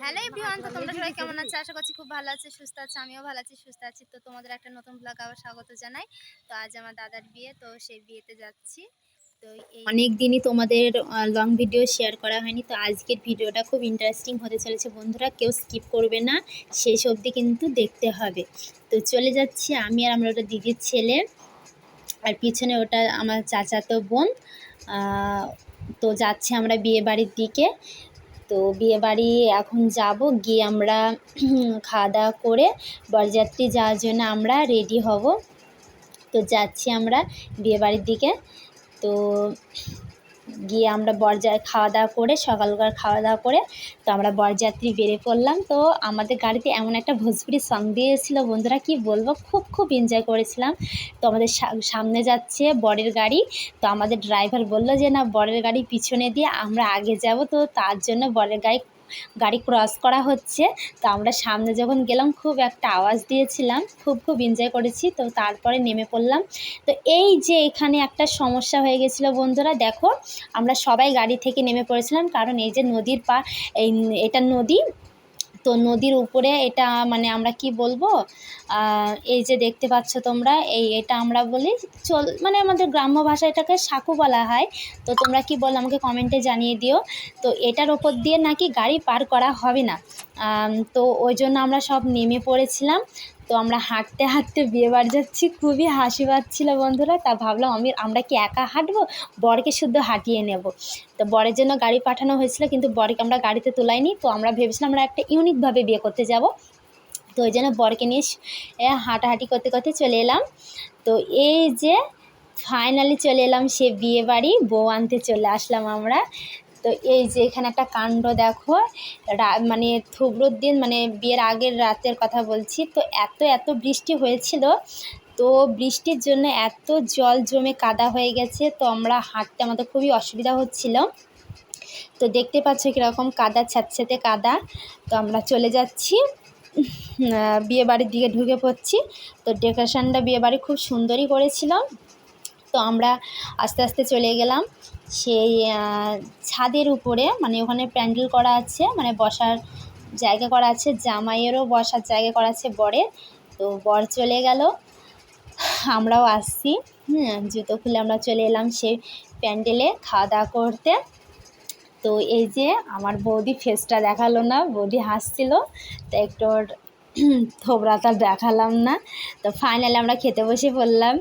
Hello everyone তো তোমরা সবাই কেমন আছো? আশা করছি খুব ভালো আছে সুস্থ আছে আমিও ভালো আছি সুস্থ আছি। তো তোমাদের একটা নতুন ব্লগ আবার স্বাগত জানাই। তো আজ আমার দাদার বিয়ে তো সেই বিয়েতে যাচ্ছি। তো অনেক দিনই তোমাদের লং ভিডিও শেয়ার করা হয়নি তো আজকের ভিডিওটা খুব ইন্টারেস্টিং হতে চলেছে। বন্ধুরা কেউ স্কিপ করবে না শেষ অবধি কিন্তু দেখতে হবে। তো চলে যাচ্ছি আমি আর আমরা ওটা দিদির ছেলে। আর পিছনে ওটা আমার চাচাতো বোন। তো যাচ্ছি আমরা বিয়ে বাড়ির দিকে। তো বিয়ে বাড়ি এখন যাব, গিয়ে আমরা খাওয়া দাওয়া করে বরযাত্রী যাওয়ার জন্য আমরা রেডি হব। তো যাচ্ছি আমরা বিয়ে বাড়ির দিকে। তো গিয়ে আমরা বরযা খাওয়া দাওয়া করে, সকালকার খাওয়া দাওয়া করে, তো আমরা বরযাত্রী বেরিয়ে পড়লাম। তো আমাদের গাড়িতে এমন একটা ভোজপুরি সং দিয়েছিল, বন্ধুরা কি বলব? খুব খুব এনজয় করেছিলাম। তো আমাদের সামনে যাচ্ছে বরের গাড়ি। তো আমাদের ড্রাইভার বলল যে, না, বরের গাড়ি পিছনে দিয়ে আমরা আগে যাব। তো তার জন্য বরের গাড়ি গাড়ি ক্রস করা হচ্ছে। তো আমরা সামনে যখন গেলাম, খুব একটা আওয়াজ দিয়েছিলাম, খুব খুব এনজয় করেছি। তো তারপরে নেমে পড়লাম। তো এই যে এখানে একটা সমস্যা হয়ে গেছিল বন্ধুরা, দেখো, আমরা সবাই গাড়ি থেকে নেমে পড়েছিলাম। কারণ এই যে নদীর পা, এই, এটা নদী তো নদীর উপরে এটা মানে আমরা কি বলব? এই যে দেখতে পাচ্ছ তোমরা, এই এটা আমরা বলি চল মানে আমাদের গ্রাম্য ভাষায় এটাকে সাঁকু বলা হয়। তো তোমরা কি বল আমাকে কমেন্টে জানিয়ে দিও। তো এটার ওপর দিয়ে নাকি গাড়ি পার করা হবে না। তো ওই জন্য আমরা সব নেমে পড়েছিলাম। তো আমরা হাঁটতে হাঁটতে বিয়ে বাড়ি যাচ্ছি। খুবই হাসি পাচ্ছিলো বন্ধুরা। তা ভাবলাম আমি, আমরা কি একা হাঁটবো? বরকে শুদ্ধ হাঁটিয়ে নেব। তো বরের জন্য গাড়ি পাঠানো হয়েছিল, কিন্তু বরকে আমরা গাড়িতে তোলাইনি। তো আমরা ভেবেছিলাম আমরা একটা ইউনিকভাবে বিয়ে করতে যাব। তো ওই জন্য বরকে নিয়ে হাঁটাহাঁটি করতে করতে চলে এলাম। তো এই যে ফাইনালি চলে এলাম সে বিয়ে বাড়ি, বউ আনতে চলে আসলাম আমরা। তো এই যে এখানে একটা কাণ্ড দেখো মানে থুবড়োর দিন মানে বিয়ের আগের রাতের কথা বলছি, তো এত এত বৃষ্টি হয়েছিল, তো বৃষ্টির জন্য এত জল জমে কাদা হয়ে গেছে, তো আমরা হাঁটতে আমাদের খুবই অসুবিধা হচ্ছিল। তো দেখতে পাচ্ছ কীরকম কাদা ছ্যাঁতস্যাঁতে কাদা, তো আমরা চলে যাচ্ছি। বিয়ে বাড়ির দিকে ঢুকে পড়ছি, তো ডেকোরেশনটা বিয়ে বাড়ি খুব সুন্দরই করেছিলাম তো আমরা আস্তে আস্তে চলে গেলাম। সেই ছাদের উপরে মানে ওখানে প্যান্ডেল করা আছে মানে বসার জায়গা করা আছে, জামাইয়েরও বসার জায়গা করা আছে বরের তো বর চলে গেল, আমরাও আসছি, হুম, জুতো খুলে আমরা চলে এলাম সেই প্যান্ডেলে খাওয়া দাওয়া করতে। তো এই যে আমার বৌদি ফেসটা দেখাল না, বৌদি হাসছিল, তো একটু থোবরাটা দেখালাম না। তো ফাইনালি আমরা খেতে বসে পড়লাম।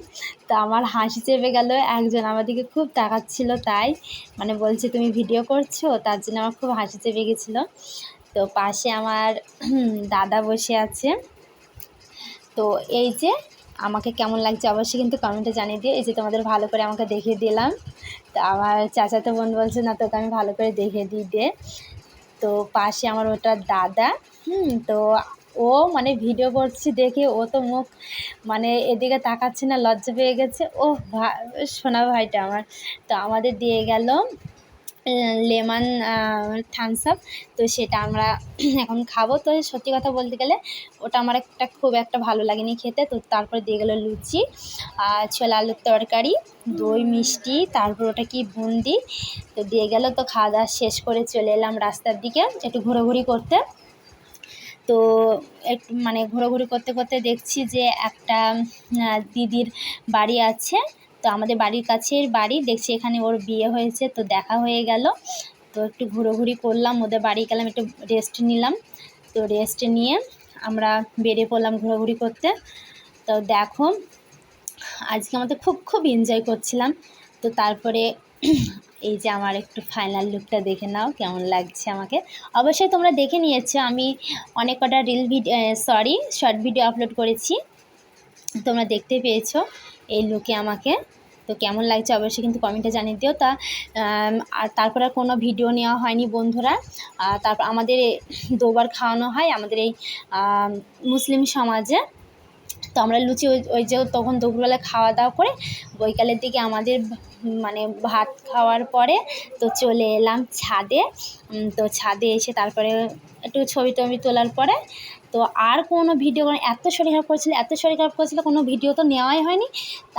তো আমার হাসি চেপে গেল, একজন আমার দিকে খুব তাকাচ্ছিল তাই মানে বলছে, তুমি ভিডিও করছ? তার জন্য আমার খুব হাসি চেপে গেছিল। তো পাশে আমার দাদা বসে আছে। তো এই যে, আমাকে কেমন লাগছে অবশ্যই কিন্তু কমেন্টে জানিয়ে দিও। এই যে তোমাদের ভালো করে আমাকে দেখিয়ে দিলাম। তো আমার চাচাতো বোন বলছে, না তোকে আমি ভালো করে দেখিয়ে দিই দে। তো পাশে আমার ওটা দাদা, হুম, তো ও মানে ভিডিও করছি দেখে ও তো মুখ মানে এদিকে তাকাচ্ছে না, লজ্জা পেয়ে গেছে। ও সোনা ভাইটা আমার। তো আমাদের দিয়ে গেল লেমন থামস আপ তো সেটা আমরা এখন খাব। তো সত্যি কথা বলতে গেলে ওটা আমার একটা খুব একটা ভালো লাগেনি খেতে। তো তারপরে দিয়ে গেলো লুচি আর ছোলা আলুর তরকারি, দই, মিষ্টি, তারপর ওটা কি বুন্দি। তো দিয়ে গেল, তো খাওয়া দাওয়া শেষ করে চলে এলাম রাস্তার দিকে একটু ঘোরাঘুরি করতে। তো একটু মানে ঘোরাঘুরি করতে করতে দেখছি যে একটা দিদির বাড়ি আছে। তো আমাদের বাড়ির কাছের বাড়ি। দেখছি এখানে ওর বিয়ে হয়েছে, তো দেখা হয়ে গেল। তো একটু ঘোরাঘুরি করলাম, ওদের বাড়ি গেলাম, একটু রেস্ট নিলাম। তো রেস্ট নিয়ে আমরা বেরিয়ে পড়লাম ঘোরাঘুরি করতে। তো দেখো, আজকে আমাদের খুব খুব এনজয় করছিলাম। তো তারপরে এই যে আমার একটু ফাইনাল লুকটা দেখে নাও, কেমন লাগছে আমাকে। অবশ্যই তোমরা দেখে নিয়েছো, আমি অনেক কটা reel video sorry short video upload করেছি। তোমরা দেখতে পেয়েছ এই লুকে আমাকে। তো কেমন লাগছে অবশ্যই কিন্তু কমেন্টে জানিয়ে দিও। তা আর তারপর আর কোনো ভিডিও নেওয়া হয়নি বন্ধুরা। তারপর আমাদের দুবার খাওয়ানো হয় আমাদের এই মুসলিম সমাজে। তো আমরা লুচি ওই ওই যে তখন দুপুরবেলা খাওয়া দাওয়া করে বৈকালের দিকে আমাদের মানে ভাত খাওয়ার পরে তো চলে এলাম ছাদে। তো ছাদে এসে তারপরে একটু ছবি টবি তোলার পরে তো আর কোনো ভিডিও এত শরীর খারাপ করেছিল, এত শরীর খারাপ করেছিল, কোনো ভিডিও তো নেওয়াই হয়নি।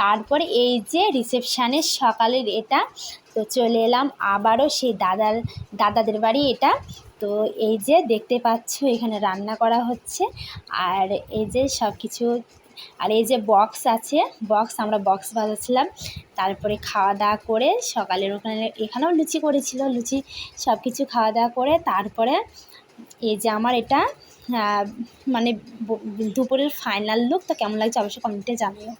তারপরে এই যে রিসেপশানের সকালের এটা, তো চলে এলাম আবারও সেই দাদার, দাদাদের বাড়ি এটা। তো এই যে দেখতে পাচ্ছ, এখানে রান্না করা হচ্ছে। আর এই যে সব কিছু আর এই যে বক্স আছে বক্স আমরা বক্স বাজাচ্ছিলাম। তারপরে খাওয়া দাওয়া করে সকালের ওখানে এখানেও লুচি করেছিল, লুচি সব কিছু খাওয়া দাওয়া করে তারপরে এই যে আমার এটা মানে দুপুরের ফাইনাল লুক তো কেমন লাগছে অবশ্যই কমেন্টে জানিও।